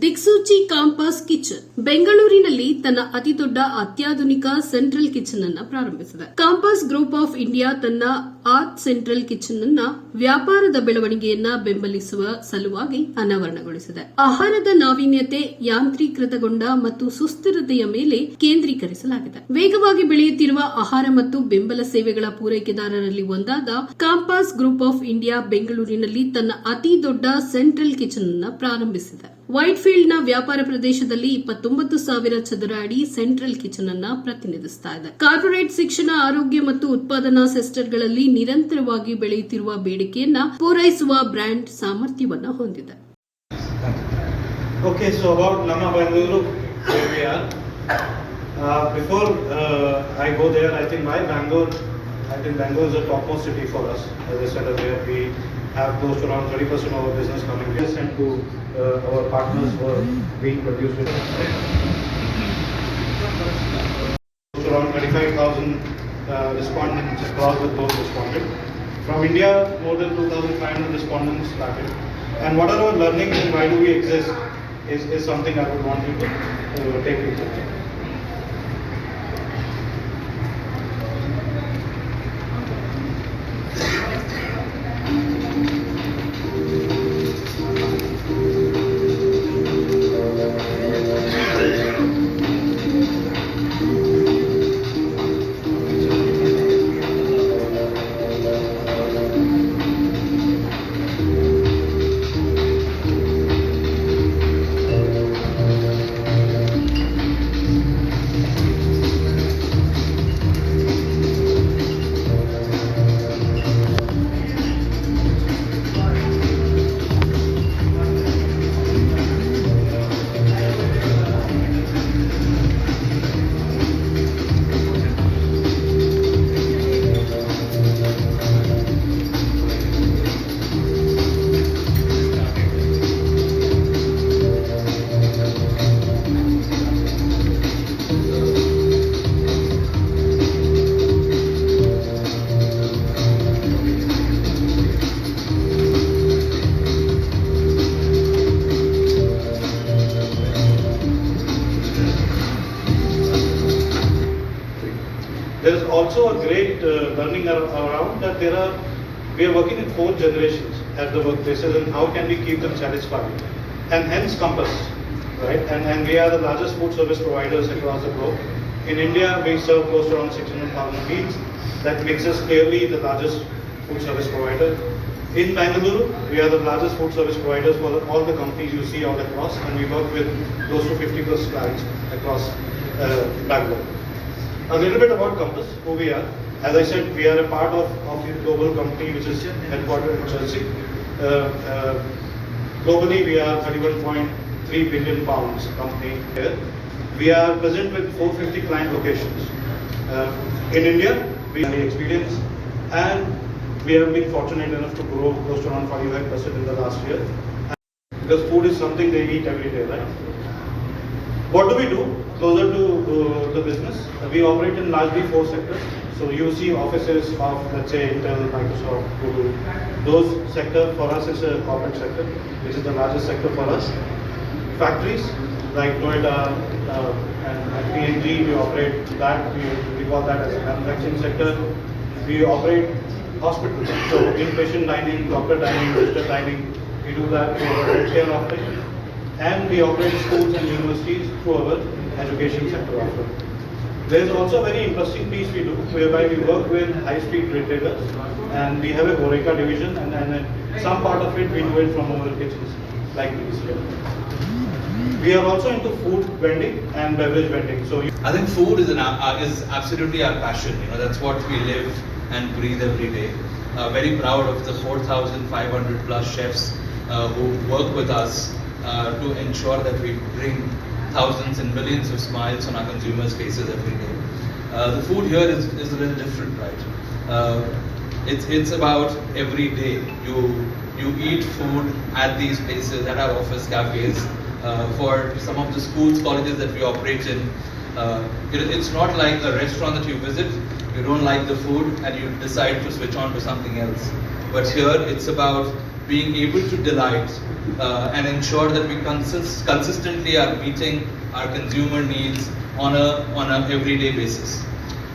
ದಿಕ್ಸೂಚಿ compass kitchen. ಬೆಂಗಳೂರಿನಲ್ಲಿ ತನ್ನ ಅತಿದೊಡ್ಡ ಅತ್ಯಾಧುನಿಕ ಸೆಂಟ್ರಲ್ ಕಿಚನ್ ಅನ್ನು ಪ್ರಾರಂಭಿಸಿದೆ. ಕಾಂಪಾಸ್ ಗ್ರೂಪ್ ಆಫ್ ಇಂಡಿಯಾ ತನ್ನ ಆರ್ಟ್ ಸೆಂಟ್ರಲ್ ಕಿಚನ್ ಅನ್ನ ವ್ಯಾಪಾರದ ಬೆಳವಣಿಗೆಯನ್ನ ಬೆಂಬಲಿಸುವ ಸಲುವಾಗಿ ಅನಾವರಣಗೊಳಿಸಿದೆ. ಆಹಾರದ ನಾವೀನ್ಯತೆ ಯಾಂತ್ರೀಕೃತಗೊಂಡ ಮತ್ತು ಸುಸ್ಥಿರತೆಯ ಮೇಲೆ ಕೇಂದ್ರೀಕರಿಸಲಾಗಿದೆ. ವೇಗವಾಗಿ ಬೆಳೆಯುತ್ತಿರುವ ಆಹಾರ ಮತ್ತು ಬೆಂಬಲ ಸೇವೆಗಳ ಪೂರೈಕೆದಾರರಲ್ಲಿ ಒಂದಾದ ಕಾಂಪಾಸ್ ಗ್ರೂಪ್ ಆಫ್ ಇಂಡಿಯಾ ಬೆಂಗಳೂರಿನಲ್ಲಿ ತನ್ನ ಅತಿ ದೊಡ್ಡ ಸೆಂಟ್ರಲ್ ಕಿಚನ್ ಅನ್ನು ಪ್ರಾರಂಭಿಸಿದೆ. ವೈಟ್ಫೀಲ್ಡ್ನ ವ್ಯಾಪಾರ ಪ್ರದೇಶದಲ್ಲಿ ಇಪ್ಪತ್ತೊಂಬತ್ತು ಸಾವಿರ ಚದರ ಅಡಿ ಸೆಂಟ್ರಲ್ ಕಿಚನ್ ಅನ್ನು ಪ್ರತಿನಿಧಿಸ್ತಾ ಇದೆ. ಕಾರ್ಪೊರೇಟ್ ಶಿಕ್ಷಣ, ಆರೋಗ್ಯ ಮತ್ತು ಉತ್ಪಾದನಾ ಸೆಸ್ಟರ್ಗಳಲ್ಲಿ ನಿರಂತರವಾಗಿ ಬೆಳೆಯುತ್ತಿರುವ ಬೇಡಿಕೆಯನ್ನು ಪೂರೈಸುವ ಬ್ರ್ಯಾಂಡ್ ಸಾಮರ್ಥ್ಯವನ್ನು ಹೊಂದಿದೆ. ಓಕೆ ನಮ್ಮ I go I my I uh top city for have close to around 30% of our business coming here and to uh, our partners who are being produced with. Close to around 35,000 uh, respondents across the globe responded. From India, more than 2,500 respondents started. And what are our learnings and why do we exist is, is something I would want you to uh, take with you. A great uh, learning around that there are, we are working in four generations at the workplaces and how can we keep them satisfied? And hence Compass, right? And, and we are the largest food service providers across the globe. In India, we serve close to around 600,000 meals. That makes us clearly the largest food service provider. In Bangalore, we are the largest food service providers for all the companies you see all across, and we work with close to 50 plus clients across uh, Bangalore. A little bit about Compass, who we are. As I said, we are a part of, of a global company which is headquartered in Chelsea. Uh, uh, globally, we are 31.3 billion pounds company here. We are present with 450 client locations. Uh, in India, we have experience and we have been fortunate enough to grow close to around 45% in the last year. Because food is something they eat every day, right? What do we do closer to uh, the business? We operate in largely four sectors. So you see offices of, let's say, Intel, Microsoft, Google. Those sector for us is a corporate sector, which is the largest sector for us. Factories like Toyota uh, and, and P&G, we operate that. We, we call that as a manufacturing sector. We operate hospitals, so inpatient dining, doctor dining, visitor dining. We do that our healthcare offering and we operate schools and universities through our education sector offering. There is also a very interesting piece we do whereby we work with high street retailers and we have a Horeca division and, and some part of it we do it from our kitchens like this here. We are also into food vending and beverage vending. So I think food is an uh, is absolutely our passion. You know, that's what we live and breathe every day. Uh, very proud of the 4,500 plus chefs uh, who work with us uh, to ensure that we bring thousands and millions of smiles on our consumers' faces every day. Uh, the food here is, is a little different, right? Uh, it's it's about every day. You you eat food at these places, at our office cafes. Uh, for some of the schools, colleges that we operate in, uh, it, it's not like a restaurant that you visit. You don't like the food and you decide to switch on to something else. But here, it's about being able to delight uh, and ensure that we consist- consistently are meeting our consumer needs on a on a everyday basis.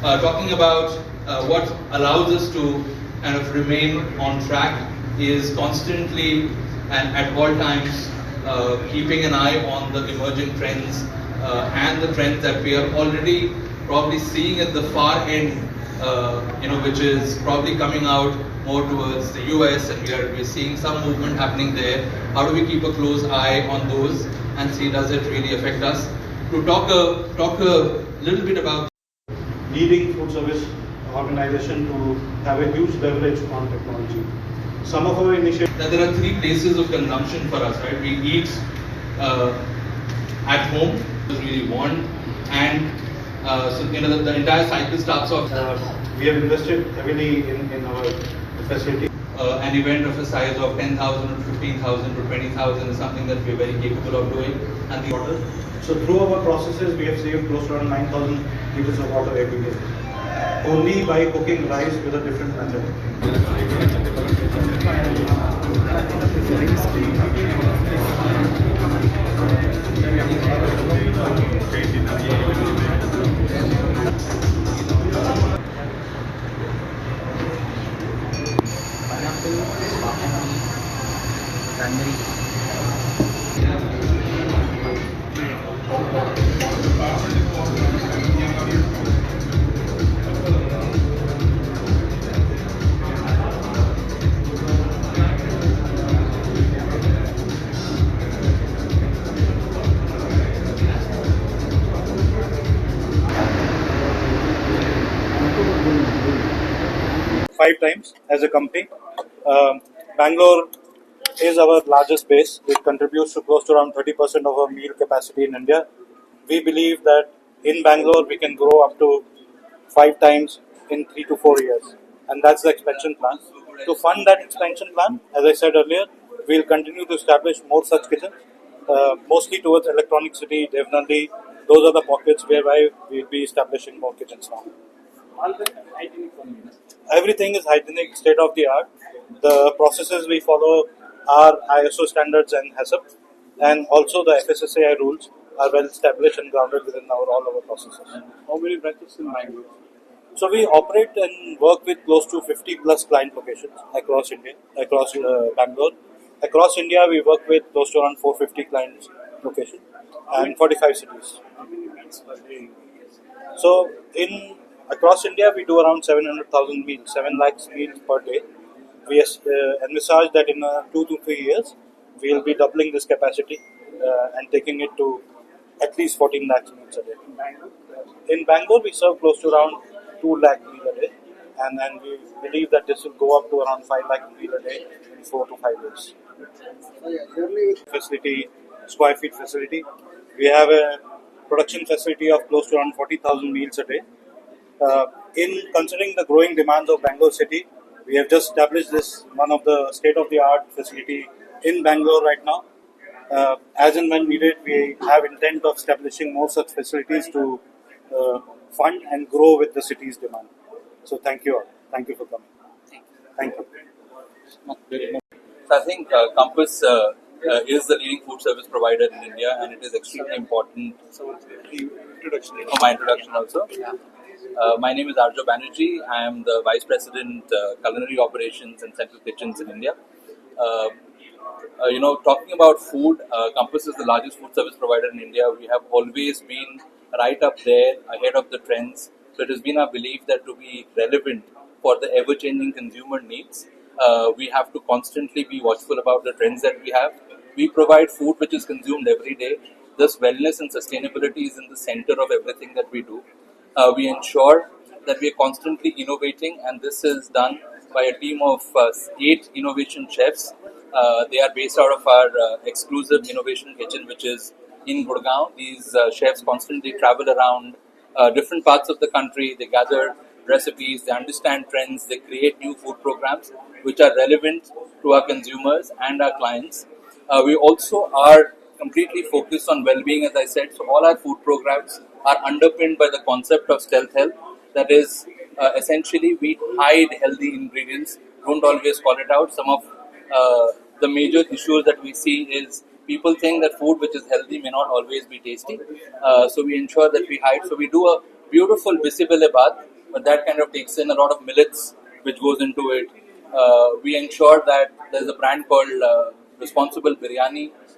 Uh, talking about uh, what allows us to kind of remain on track is constantly and at all times uh, keeping an eye on the emerging trends uh, and the trends that we are already probably seeing at the far end, uh, you know, which is probably coming out more towards the US, and we are we're seeing some movement happening there. How do we keep a close eye on those and see does it really affect us? To talk a talk a little bit about leading food service organization to have a huge leverage on technology. Some of our initiatives that there are three places of consumption for us, right? We eat uh, at home, we really want, and uh, so you know the, the entire cycle starts off. Uh, we have invested heavily in, in our facility. Uh, an event of a size of 10,000 or 15,000 to 20,000 is something that we're very capable of doing. And the water. So through our processes, we have saved close to around 9,000 liters of water every day. Only by cooking rice with a different method. pineapple, five times as a company. Um, Bangalore is our largest base. It contributes to close to around 30% of our meal capacity in India. We believe that in Bangalore we can grow up to five times in three to four years, and that's the expansion plan. To fund that expansion plan, as I said earlier, we'll continue to establish more such kitchens, uh, mostly towards Electronic City, Devnandi. Those are the pockets whereby we'll be establishing more kitchens now everything is hygienic, state of the art. The processes we follow are ISO standards and HACCP, and also the FSSAI rules are well established and grounded within our all our processes. How many branches in Bangalore? So we operate and work with close to 50 plus client locations across India, across uh, Bangalore. Across India, we work with close to around 450 clients locations and 45 cities. So in across India, we do around 700,000 meals, 7 lakhs meals per day. We uh, envisage that in uh, two to three years, we will be doubling this capacity uh, and taking it to at least 14 lakhs meals a day. In Bangalore, we serve close to around 2 lakh meals a day, and then we believe that this will go up to around 5 lakh meals a day in 4 to 5 years. Facility, square feet facility. We have a production facility of close to around 40,000 meals a day. Uh, in considering the growing demands of Bangalore city, we have just established this one of the state-of-the-art facility in Bangalore right now. Uh, as and when needed, we have intent of establishing more such facilities to uh, fund and grow with the city's demand. So thank you all. Thank you for coming. Thank you. So I think uh, Compass uh, uh, is the leading food service provider in India, and it is extremely important. Introduction. For my introduction also. Uh, my name is Arjo Banerjee. I am the Vice President, uh, Culinary Operations and Central Kitchens in India. Uh, uh, you know, talking about food, uh, Compass is the largest food service provider in India. We have always been right up there, ahead of the trends. So it has been our belief that to be relevant for the ever-changing consumer needs, we have to constantly be watchful about the trends that we have. We provide food which is consumed every day. Thus, wellness and sustainability is in the center of everything that we do. Uh, we ensure that we are constantly innovating, and this is done by a team of uh, eight innovation chefs. Uh, they are based out of our exclusive innovation kitchen, which is in Gurgaon. These chefs constantly travel around different parts of the country. They gather recipes, they understand trends, they create new food programs which are relevant to our consumers and our clients. Uh, we also are completely focused on well-being, as I said. So all our food programs are underpinned by the concept of stealth health. That is, uh, essentially, we hide healthy ingredients. Don't always call it out. Some of uh, the major issues that we see is people think that food which is healthy may not always be tasty. Uh, so we ensure that we hide. So we do a beautiful bisibile bath, but that kind of takes in a lot of millets which goes into it. Uh, we ensure that there's a brand called uh, Responsible Biryani